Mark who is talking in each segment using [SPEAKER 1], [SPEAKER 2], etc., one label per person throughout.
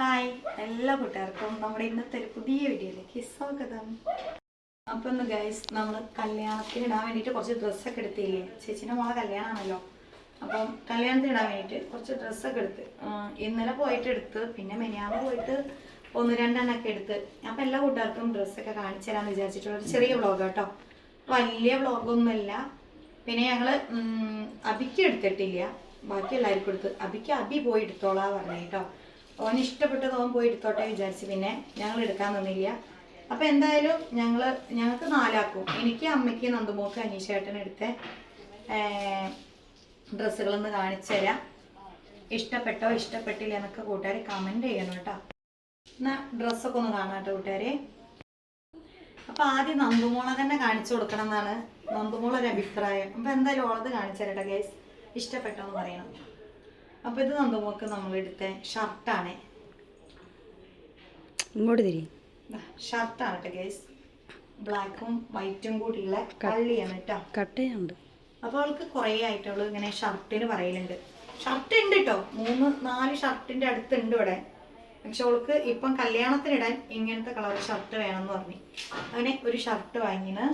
[SPEAKER 1] Hi എല്ലാ കൂട്ടുകാർക്കും നമ്മുടെ ഇന്നത്തെ ഒരു പുതിയ വീഡിയോയിലേക്ക് സ്വാഗതം. അപ്പൊ ഒന്ന് ഗൈസ് നമ്മൾ കല്യാണത്തിന് ഇടാൻ വേണ്ടിയിട്ട് കുറച്ച് ഡ്രസ്സൊക്കെ എടുത്തില്ലേ? ചേച്ചിന്റെ മോളെ കല്യാണമാണല്ലോ. അപ്പം കല്യാണത്തിന് ഇടാൻ വേണ്ടിയിട്ട് കുറച്ച് ഡ്രസ്സൊക്കെ എടുത്ത് ഇന്നലെ പോയിട്ട് എടുത്ത് പിന്നെ മെനിയാമ പോയിട്ട് ഒന്ന് രണ്ടെണ്ണൊക്കെ എടുത്ത്. അപ്പം എല്ലാ കൂട്ടുകാർക്കും ഡ്രസ്സൊക്കെ കാണിച്ചു തരാമെന്ന് വിചാരിച്ചിട്ടുള്ള ഒരു ചെറിയ വ്ളോഗ് കേട്ടോ. വലിയ വ്ളോഗൊന്നുമല്ല പിന്നെ ഞങ്ങൾ അബിക്ക് എടുത്തിട്ടില്ല. ബാക്കി എല്ലാവർക്കും എടുത്ത്. അബിക്ക് അബി പോയി എടുത്തോളാ പറഞ്ഞു കേട്ടോ. ഓന് ഇഷ്ടപ്പെട്ടത് ഓൻ പോയി എടുത്തോട്ടെ വിചാരിച്ച് പിന്നെ ഞങ്ങൾ എടുക്കാൻ നിന്നില്ല. അപ്പൊ എന്തായാലും ഞങ്ങൾ ഞങ്ങൾക്ക് നാലാക്കും. എനിക്ക് അമ്മയ്ക്ക് നന്ദുമോക്ക് അനീഷേട്ടൻ എടുത്ത ഡ്രസ്സുകളൊന്ന് കാണിച്ചു തരാം. ഇഷ്ടപ്പെട്ടോ ഇഷ്ടപ്പെട്ടില്ല എന്നൊക്കെ കൂട്ടുകാരെ കമന്റ് ചെയ്യണം കേട്ടോ. എന്നാ ഡ്രസ്സൊക്കെ ഒന്ന് കാണാം കേട്ടോ കൂട്ടുകാരെ. അപ്പൊ ആദ്യം നന്ദുമോളെ തന്നെ കാണിച്ചു കൊടുക്കണം എന്നാണ് നന്ദുമോളൊരു അഭിപ്രായം. അപ്പൊ എന്തായാലും ഓളത് കാണിച്ചു തരട്ടെ ഗേസ് ഇഷ്ടപ്പെട്ടോ എന്ന് പറയണം. അപ്പൊ ഇത് നന്ദമോക്ക് നമ്മൾ എടുത്ത ഷർട്ടാണ്
[SPEAKER 2] ഇങ്ങോട്ട് തിരി.
[SPEAKER 1] ഷർട്ടാണ് കേട്ടോ ഗൈസ് ബ്ലാക്കും വൈറ്റും കൂടിയുള്ള കള്ളിയാണ് കേട്ടോ
[SPEAKER 2] കട്ട് ചെയ്യാനുണ്ട്.
[SPEAKER 1] അപ്പൊ അവൾക്ക് കുറേ ആയിട്ട് ഇങ്ങനെ ഷർട്ടിന് പറയലുണ്ട്. ഷർട്ട് ഉണ്ട് കേട്ടോ മൂന്ന് നാല് ഷർട്ടിന്റെ അടുത്തുണ്ട് ഇവിടെ. പക്ഷെ അവൾക്ക് ഇപ്പം കല്യാണത്തിനിടാൻ ഇങ്ങനത്തെ കളർ ഷർട്ട് വേണം എന്ന് പറഞ്ഞു. അങ്ങനെ ഒരു ഷർട്ട് വാങ്ങിന്.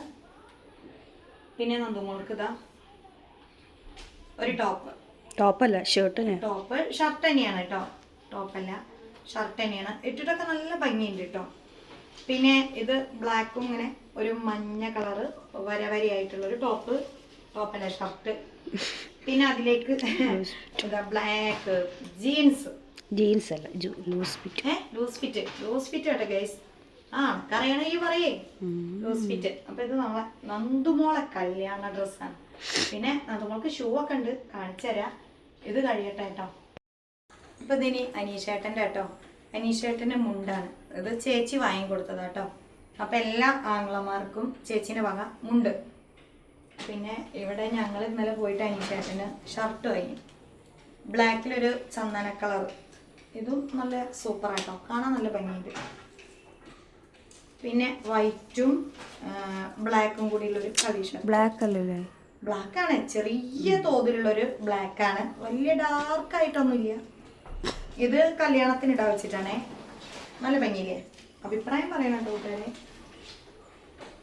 [SPEAKER 1] പിന്നെ നന്ദുമോൾക്ക് ഇതാ ഒരു ടോപ്പ്
[SPEAKER 2] ടോപ്പല്ല? ഷർട്ടിന്
[SPEAKER 1] ടോപ്പ്. ഷർട്ട് തന്നെയാണ് കേട്ടോ ടോപ്പല്ല. ഷർട്ട് തന്നെയാണ്. ഇട്ടിട്ടൊക്കെ നല്ല ഭംഗിയുണ്ട് കേട്ടോ പിന്നെ ഇത് ബ്ലാക്കും ഇങ്ങനെ ഒരു മഞ്ഞ കളറ് വര വരയായിട്ടുള്ള ഒരു ടോപ്പ് ടോപ്പല്ല ഷർട്ട് പിന്നെ അതിലേക്ക് എന്താ ബ്ലാക്ക് ജീൻസ്
[SPEAKER 2] ജീൻസ് അല്ല ലൂസ് ഫിറ്റ്
[SPEAKER 1] ഏ ലൂസ് ഫിറ്റ് ലൂസ് ഫിറ്റ് കേട്ടോ ഗൈസ് ആ കറിയണെങ്കിൽ പറയേ. ലൂസ് ഫിറ്റ് അപ്പൊ ഇത് നമ്മളെ നന്ദുമോളെ കല്യാണ ഡ്രസ്സാണ് പിന്നെ നന്ദുമോൾക്ക് ഷൂ ഒക്കെ ഉണ്ട്. കാണിച്ചു തരാം. ഇത് കഴിയട്ടെ കേട്ടോ ഇപ്പം ഇതിനി അനീഷേട്ടന്റെ കേട്ടോ അനീഷേട്ടന്റെ മുണ്ടാണ്. ഇത് ചേച്ചി വാങ്ങിക്കൊടുത്തതാ കേട്ടോ അപ്പൊ എല്ലാ ആംഗ്ലമാർക്കും ചേച്ചിന്റെ വക മുണ്ട്. പിന്നെ ഇവിടെ ഞങ്ങൾ ഇന്നലെ പോയിട്ട് അനീഷേട്ടന് ഷർട്ട് വാങ്ങി. ബ്ലാക്കിലൊരു ചന്ദന കളർ ഇതും നല്ല സൂപ്പർ ആട്ടോ. കാണാൻ നല്ല ഭംഗിയുണ്ട്. പിന്നെ വൈറ്റും ബ്ലാക്കും കളീഷൻ ഷർട്ട്
[SPEAKER 2] ബ്ലാക്ക് അല്ലല്ലേ
[SPEAKER 1] ബ്ലാക്ക് ആണ്. ചെറിയ തോതിലുള്ള ഒരു ബ്ലാക്ക് ആണ്. വലിയ ഡാർക്ക് ആയിട്ടൊന്നുമില്ല. ഇത് കല്യാണത്തിന് ഇടാ വെച്ചിട്ടാണേ. നല്ല ഭംഗിയില്ലേ? അഭിപ്രായം പറയണോ കേട്ടോ കൂട്ടുകാരെ.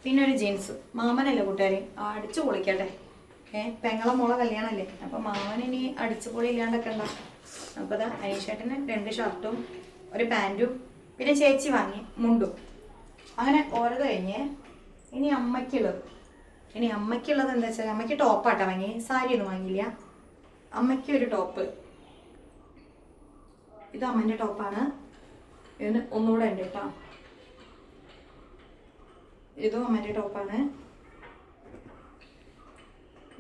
[SPEAKER 1] പിന്നെ ഒരു ജീൻസ് മാമനല്ലേ കൂട്ടുകാരെ? അടിച്ചു പൊളിക്കട്ടെ. ഏഹ് പെങ്ങളെ മോളെ കല്യാണമല്ലേ അപ്പൊ മാമൻ ഇനി അടിച്ചു പൊളി ഇല്ലാണ്ടൊക്കെ ഉണ്ടാവും അപ്പൊ ഇതാ അനീഷേട്ടന് രണ്ട് ഷർട്ടും ഒരു പാന്റും പിന്നെ ചേച്ചി വാങ്ങി മുണ്ടും. അങ്ങനെ ഓരോ കഴിഞ്ഞ് ഇനി അമ്മയ്ക്കുള്ളത്. ഇനി അമ്മയ്ക്കുള്ളത് എന്താ വെച്ചാൽ അമ്മയ്ക്ക് ടോപ്പാട്ടാ വാങ്ങി സാരി ഒന്നും വാങ്ങിയില്ല. അമ്മയ്ക്ക് ഒരു ടോപ്പ് ഇത് അമ്മന്റെ ടോപ്പാണ് ഇതിന് ഒന്നുകൂടെ ഉണ്ട് കേട്ടോ ഇതും അമ്മന്റെ ടോപ്പാണ്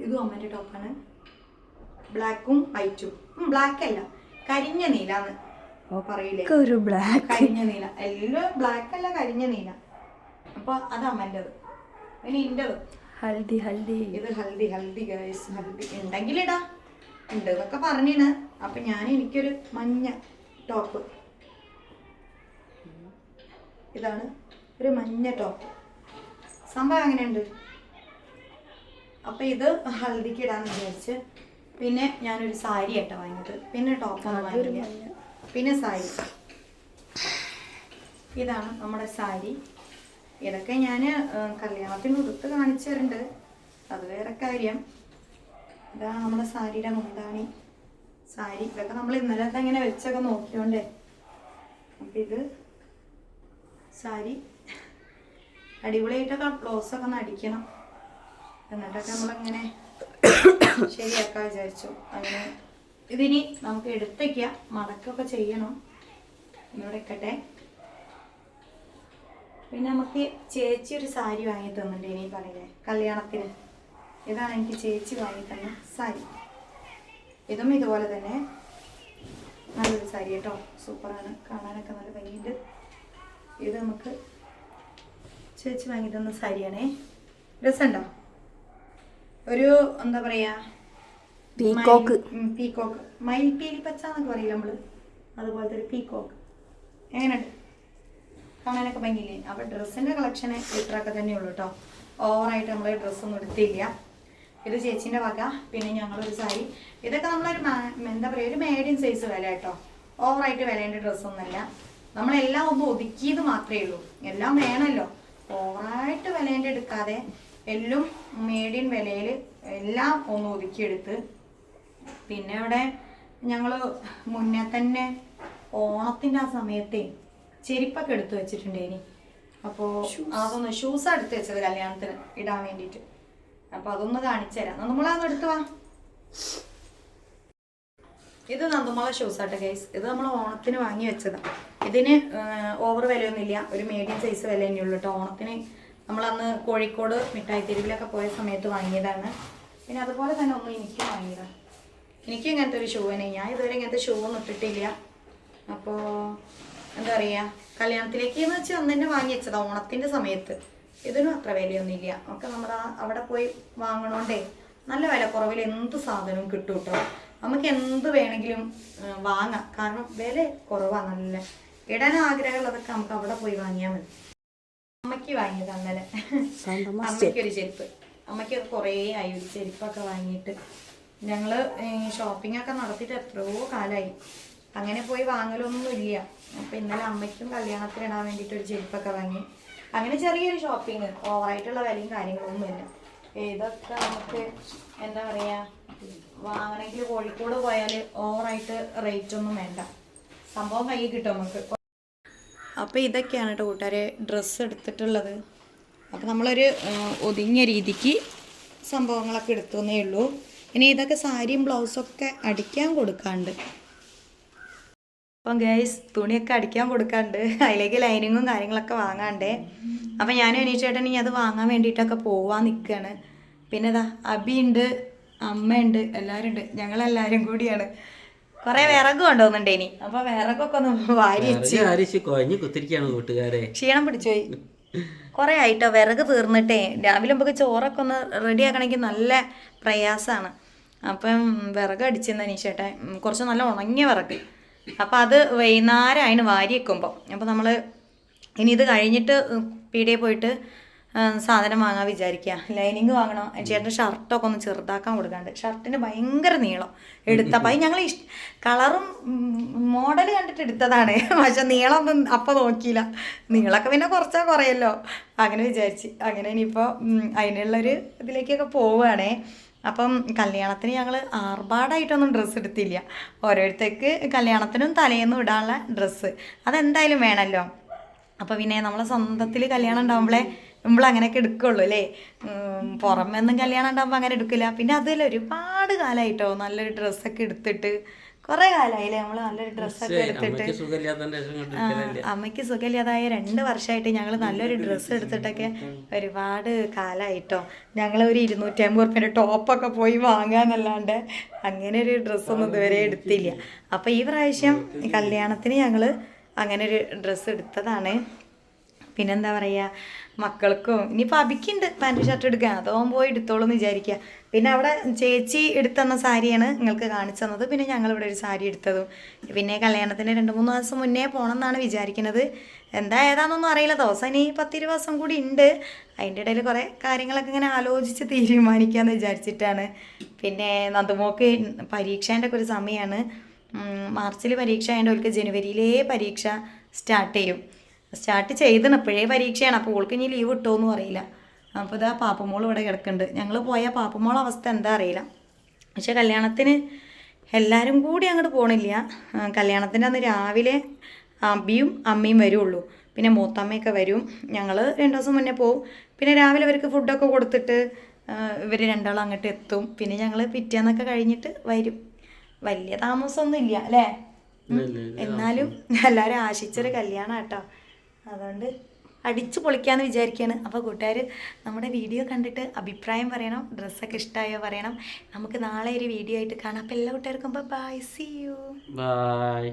[SPEAKER 1] ഇതും അമ്മന്റെ ടോപ്പാണ് ബ്ലാക്കും വൈറ്റും ബ്ലാക്ക് അല്ല. കരിഞ്ഞ നീലാന്ന് പറയില്ലേ?
[SPEAKER 2] ഒരു ബ്ലാക്ക്
[SPEAKER 1] കരിഞ്ഞ നീല. എല്ലാം ബ്ലാക്ക് അല്ല കരിഞ്ഞ നീല. അപ്പൊ അത് അമ്മന്റെത് ഇനി ഇന്റെത്
[SPEAKER 2] ഹൽദി ഹൽദി.
[SPEAKER 1] ഇത് ഹൽദി ഹൽദി ഗൈസ് ഹൽദി. ഉണ്ടെങ്കിൽ ഇടാ ഉണ്ട് എന്നൊക്കെ പറഞ്ഞിന് അപ്പൊ ഞാൻ എനിക്കൊരു മഞ്ഞ ടോപ്പ് ഇതാണ് ഒരു മഞ്ഞ ടോപ്പ് സംഭവം എങ്ങനെയുണ്ട്? അപ്പൊ ഇത് ഹൽദിക്ക് ഇടാന്ന് വിചാരിച്ച് പിന്നെ ഞാനൊരു സാരി ആട്ടോ വാങ്ങിയത്. പിന്നെ ടോപ്പ് വാങ്ങിയില്ല പിന്നെ സാരി. ഇതാണ് നമ്മുടെ സാരി. ഇതൊക്കെ ഞാൻ കല്യാണത്തിന് ഉടുത്ത് കാണിച്ചു തരുന്നുണ്ട് അത് വേറെ കാര്യം. ഇതാ നമ്മുടെ സാരിയുടെ മുന്താണി സാരി ഇതൊക്കെ നമ്മൾ ഇന്നലത്തെ ഇങ്ങനെ വെച്ചൊക്കെ നോക്കിയോണ്ടേ. അപ്പം ഇത് സാരി അടിപൊളിയായിട്ടൊക്കെ ബ്ലൗസൊക്കെ ഒന്ന് അടിക്കണം എന്നിട്ടൊക്കെ നമ്മളിങ്ങനെ ശരിയാക്കാൻ വിചാരിച്ചു. അങ്ങനെ ഇതിനി നമുക്ക് എടുത്തേക്കാം. മടക്കൊക്കെ ചെയ്യണം. ഇവിടെ വെക്കട്ടെ പിന്നെ നമുക്ക് ചേച്ചി ഒരു സാരി വാങ്ങി തന്നിട്ടുണ്ട് ഇനി പറയില്ലേ കല്യാണത്തിന്. ഇതാണ് എനിക്ക് ചേച്ചി വാങ്ങി തന്ന സാരി. ഇതും ഇതുപോലെ തന്നെ നല്ലൊരു സാരി കേട്ടോ. സൂപ്പറാണ്. കാണാനൊക്കെ നല്ല ഭംഗിയുണ്ട്. ഇത് നമുക്ക് ചേച്ചി വാങ്ങി തന്ന സാരിയാണേ. രസമുണ്ടോ? ഒരു എന്താ പറയാ
[SPEAKER 2] പീക്കോക്ക്
[SPEAKER 1] മയിൽ- പീക്കോക്ക് മയിൽപ്പീലി പച്ച എന്നൊക്കെ പറയില്ല നമ്മൾ? അതുപോലത്തെ ഒരു പീക്കോക്ക് എങ്ങനെയുണ്ട്? കാണാനൊക്കെ ഭംഗിയില്ലേ? അപ്പൊ ഡ്രസ്സിന്റെ കളക്ഷന് ഇത്രയൊക്കെ തന്നെ ഉള്ളൂ കേട്ടോ ഓവറായിട്ട് നമ്മൾ ഡ്രസ്സൊന്നും എടുത്തില്ല. ഇത് ചേച്ചിന്റെ വക പിന്നെ ഞങ്ങളൊരു സാരി. ഇതൊക്കെ നമ്മളൊരു എന്താ പറയാ ഒരു മീഡിയം സൈസ് വില കേട്ടോ ഓവറായിട്ട് വിലേണ്ട ഡ്രസ്സൊന്നുമല്ല നമ്മളെല്ലാം ഒന്ന് ഒതുക്കിയത് മാത്രമേ ഉള്ളൂ. എല്ലാം വേണമല്ലോ. ഓവറായിട്ട് വിലേന്റെ എടുക്കാതെ എല്ലാം മീഡിയം വിലയിൽ എല്ലാം ഒന്ന് ഒതുക്കിയെടുത്ത്. പിന്നെ അവിടെ ഞങ്ങൾ മുന്നേ തന്നെ ഓണത്തിന്റെ ആ സമയത്തെ ചെരുപ്പൊക്കെ എടുത്തു വെച്ചിട്ടുണ്ടേനി അപ്പോൾ അതൊന്ന് ഷൂസ് എടുത്ത് വെച്ചത് കല്യാണത്തിന് ഇടാൻ വേണ്ടിയിട്ട്. അപ്പോൾ അതൊന്ന് കാണിച്ചു തരാം. നമ്മളതൊന്ന് എടുത്തു വാ. ഇത് നന്ദുമുള ഷൂസ് ആട്ടെ ഗൈസ് ഇത് നമ്മൾ ഓണത്തിന് വാങ്ങി വെച്ചതാണ് ഇതിന് ഓവർ വിലയൊന്നുമില്ല. ഒരു മീഡിയം സൈസ് വില തന്നെയുള്ളൂ കേട്ടോ ഓണത്തിന് നമ്മളന്ന് കോഴിക്കോട് മിഠായി തെരുവിലൊക്കെ പോയ സമയത്ത് വാങ്ങിയതാണ്. പിന്നെ അതുപോലെ തന്നെ ഒന്ന് എനിക്ക് വാങ്ങിയതാണ് എനിക്ക് ഇങ്ങനത്തെ ഒരു ഷൂ തന്നെ. ഞാൻ ഇതുവരെ ഇങ്ങനത്തെ ഷൂ ഒന്നും ഇട്ടിട്ടില്ല. അപ്പോൾ എന്താ പറയുക കല്യാണത്തിലേക്ക് എന്ന് വെച്ചാൽ അന്ന് തന്നെ വാങ്ങി വെച്ചതാ ഓണത്തിന്റെ സമയത്ത്. ഇതിനും അത്ര വിലയൊന്നുമില്ല. ഒക്കെ നമ്മൾ അവിടെ പോയി വാങ്ങണോണ്ടേ നല്ല വില കുറവിൽ എന്ത് സാധനവും കിട്ടും കേട്ടോ നമുക്ക് എന്ത് വേണമെങ്കിലും വാങ്ങാം. കാരണം വില കുറവാ നല്ല. ഇടാൻ ആഗ്രഹമുള്ളതൊക്കെ നമുക്ക് അവിടെ പോയി വാങ്ങിയാൽ മതി. അമ്മയ്ക്ക് വാങ്ങിയത് അന്നലെ അമ്മയ്ക്കൊരു ചെരുപ്പ്. അമ്മയ്ക്ക് കുറേ ആയി ഒരു ചെരുപ്പൊക്കെ വാങ്ങിയിട്ട്. ഞങ്ങൾ ഷോപ്പിംഗ് ഒക്കെ നടത്തിയിട്ട് എത്രയോ കാലമായി അങ്ങനെ പോയി വാങ്ങലൊന്നും ഇല്ല. അപ്പൊ ഇന്നലെ അമ്മയ്ക്കും കല്യാണത്തിന് ഇടാൻ വേണ്ടിയിട്ട് ഒരു ചെരുപ്പൊക്കെ വാങ്ങി. അങ്ങനെ ചെറിയൊരു ഷോപ്പിംഗ് ഓവറായിട്ടുള്ള വിലയും കാര്യങ്ങളൊന്നും ഇല്ല. ഇതൊക്കെ നമുക്ക് എന്താ പറയാ വാങ്ങണമെങ്കിൽ കോഴിക്കോട് പോയാൽ ഓവറായിട്ട് റേറ്റ് ഒന്നും വേണ്ട. സംഭവം കയ്യിൽ കിട്ടും നമുക്ക്. അപ്പോൾ ഇതൊക്കെയാണ് കേട്ടോ കൂട്ടുകാരെ ഡ്രസ്സ് എടുത്തിട്ടുള്ളത്. അപ്പോൾ നമ്മളൊരു ഒതുങ്ങിയ രീതിക്ക് സംഭവങ്ങളൊക്കെ എടുത്തു എന്നേ ഉള്ളൂ. ഇനി ഇതൊക്കെ സാരിയും ബ്ലൗസൊക്കെ അടിക്കാൻ കൊടുക്കാണ്ട്. അപ്പം ഗൈസ് തുണിയൊക്കെ അടിക്കാൻ കൊടുക്കാണ്ട് അതിലേക്ക് ലൈനിങ്ങും കാര്യങ്ങളൊക്കെ വാങ്ങാണ്ടേ. അപ്പം ഞാനും അനീഷേട്ടൻ ഇനി അത് വാങ്ങാൻ വേണ്ടിയിട്ടൊക്കെ പോവാൻ നിൽക്കുകയാണ് പിന്നെ ഇതാ അബിയുണ്ട് അമ്മയുണ്ട് എല്ലാവരും ഉണ്ട് ഞങ്ങളെല്ലാവരും കൂടിയാണ്. കുറേ വിറക് കൊണ്ടുവന്നുണ്ട് ഇനി. അപ്പോൾ വിറകൊക്കെ ഒന്ന്
[SPEAKER 3] വാരിച്ച് കുഴഞ്ഞു കുത്തിരിക്കാണ് കൂട്ടുകാരെ.
[SPEAKER 1] ക്ഷീണം പിടിച്ചുപോയി കുറേ ആയിട്ടോ വിറക് തീർന്നിട്ടേ. രാവിലെ നമുക്ക് ചോറൊക്കെ ഒന്ന് റെഡി ആക്കണമെങ്കിൽ നല്ല പ്രയാസമാണ്. അപ്പം വിറക് അടിച്ചെന്ന് അനീഷേട്ടെ. കുറച്ച് നല്ല ഉണങ്ങിയ വിറക്. അപ്പം അത് വൈകുന്നേരമായിന് വാരി വെക്കുമ്പോൾ അപ്പോൾ നമ്മൾ ഇനി ഇത് കഴിഞ്ഞിട്ട് പീടിയെ പോയിട്ട് സാധനം വാങ്ങാൻ വിചാരിക്കുക ലൈനിങ് വാങ്ങണം? ചേട്ടന്റെ ഷർട്ടൊക്കെ ഒന്ന് ചെറുതാക്കാൻ കൊടുക്കാണ്ട്. ഷർട്ടിന് ഭയങ്കര നീളം എടുത്തപ്പോൾ അത് ഞങ്ങൾ ഇഷ് കളറും മോഡൽ കണ്ടിട്ട് എടുത്തതാണ്. പക്ഷെ നീളം ഒന്നും അപ്പം നോക്കിയില്ല. നീളമൊക്കെ പിന്നെ കുറച്ചാ കുറയല്ലോ. അങ്ങനെ വിചാരിച്ച്. അങ്ങനെ ഇനിയിപ്പോൾ അതിനുള്ളൊരു ഇതിലേക്കൊക്കെ പോവുകയാണേ. അപ്പം കല്യാണത്തിന് ഞങ്ങൾ ആർഭാടായിട്ടൊന്നും ഡ്രസ്സ് എടുത്തില്ല. ഓരോരുത്തർക്ക് കല്യാണത്തിനും തലേന്നും ഇടാനുള്ള ഡ്രസ്സ് അതെന്തായാലും വേണമല്ലോ അപ്പോൾ പിന്നെ നമ്മളെ സ്വന്തത്തിൽ കല്യാണം ഉണ്ടാകുമ്പോഴേ നമ്മൾ അങ്ങനെയൊക്കെ എടുക്കുള്ളൂ അല്ലേ? പുറമെന്നും കല്യാണം ഉണ്ടാകുമ്പോൾ അങ്ങനെ എടുക്കില്ല. പിന്നെ അതുമല്ല ഒരുപാട് കാലമായിട്ടോ നല്ലൊരു ഡ്രസ്സൊക്കെ എടുത്തിട്ട് കുറേ കാലമായില്ലേ നമ്മൾ നല്ലൊരു ഡ്രസ്സൊക്കെ എടുത്തിട്ട്?
[SPEAKER 3] അമ്മയ്ക്ക്
[SPEAKER 1] സുഖമില്ലാതായ രണ്ട് വർഷമായിട്ട് ഞങ്ങൾ നല്ലൊരു ഡ്രസ്സ് എടുത്തിട്ടൊക്കെ ഒരുപാട് കാലമായിട്ടോ ഞങ്ങൾ ഒരു ഇരുന്നൂറ്റി അമ്പത് റുപ്യന്റെ ടോപ്പൊക്കെ പോയി വാങ്ങാന്നല്ലാണ്ട് അങ്ങനെ ഒരു ഡ്രസ്സൊന്നും ഇതുവരെ എടുത്തില്ല. അപ്പോൾ ഈ പ്രാവശ്യം കല്യാണത്തിന് ഞങ്ങൾ അങ്ങനെ ഒരു ഡ്രസ്സ് എടുത്തതാണ്. പിന്നെന്താ പറയുക മക്കൾക്കും ഇനിയിപ്പോൾ അബിക്കുണ്ട് പാന്റ് ഷർട്ട് എടുക്കാൻ. അതോൻ പോയി എടുത്തോളൂ എന്ന് വിചാരിക്കുക പിന്നെ അവിടെ ചേച്ചി എടുത്തന്ന സാരിയാണ് നിങ്ങൾക്ക് കാണിച്ചു തന്നത്. പിന്നെ ഞങ്ങളിവിടെ ഒരു സാരി എടുത്തതും. പിന്നെ കല്യാണത്തിന് രണ്ട് മൂന്ന് മാസം മുന്നേ പോകണം എന്നാണ് വിചാരിക്കുന്നത് എന്താ ഏതാണെന്നൊന്നും അറിയില്ല. ദിവസം ഇനി പത്തിരു ദിവസം കൂടി ഉണ്ട് അതിന്റെ ഇടയിൽ കുറേ കാര്യങ്ങളൊക്കെ ഇങ്ങനെ ആലോചിച്ച് തീരുമാനിക്കാമെന്ന് വിചാരിച്ചിട്ടാണ്. പിന്നെ നന്ദുമോക്ക് പരീക്ഷേന്റെ ഒക്കെ ഒരു സമയമാണ് മാർച്ചിൽ പരീക്ഷ ആയതുകൊണ്ട് അവർക്ക് ജനുവരിയിലേ പരീക്ഷ സ്റ്റാർട്ട് ചെയ്യും സ്റ്റാർട്ട് ചെയ്തണം ഇപ്പോഴേ പരീക്ഷയാണ്. അപ്പോൾ ഓൾക്ക് ഇനി ലീവ് കിട്ടുമോ അറിയില്ല. അപ്പോൾ ഇതാ പാപ്പമോൾ ഇവിടെ കിടക്കുന്നുണ്ട് ഞങ്ങൾ പോയ പാപ്പമോൾ അവസ്ഥ എന്താ അറിയില്ല. പക്ഷെ കല്യാണത്തിന് എല്ലാവരും കൂടി അങ്ങോട്ട് പോകണില്ല കല്യാണത്തിന്റെ അന്ന് രാവിലെ അബിയും അമ്മയും വരുള്ളൂ. പിന്നെ മൂത്തമ്മയൊക്കെ വരും. ഞങ്ങൾ രണ്ട് ദിവസം മുന്നേ പോവും. പിന്നെ രാവിലെ ഇവർക്ക് ഫുഡൊക്കെ കൊടുത്തിട്ട് ഇവർ രണ്ടാളും അങ്ങോട്ട് എത്തും. പിന്നെ ഞങ്ങൾ പിറ്റേന്നൊക്കെ കഴിഞ്ഞിട്ട് വരും. വലിയ താമസമൊന്നും ഇല്ല അല്ലേ എന്നാലും എല്ലാവരും ആശിച്ചൊരു കല്യാണം കേട്ടോ അതുകൊണ്ട് അടിച്ചു പൊളിക്കാന്ന് വിചാരിക്കുകയാണ് അപ്പോൾ കൂട്ടുകാർ നമ്മുടെ വീഡിയോ കണ്ടിട്ട് അഭിപ്രായം പറയണം ഡ്രസ്സൊക്കെ ഇഷ്ടമായോ പറയണം. നമുക്ക് നാളെ ഒരു വീഡിയോ ആയിട്ട് കാണാം. അപ്പോൾ എല്ലാ കൂട്ടുകാർക്കും ബൈ സി യു
[SPEAKER 3] ബായ്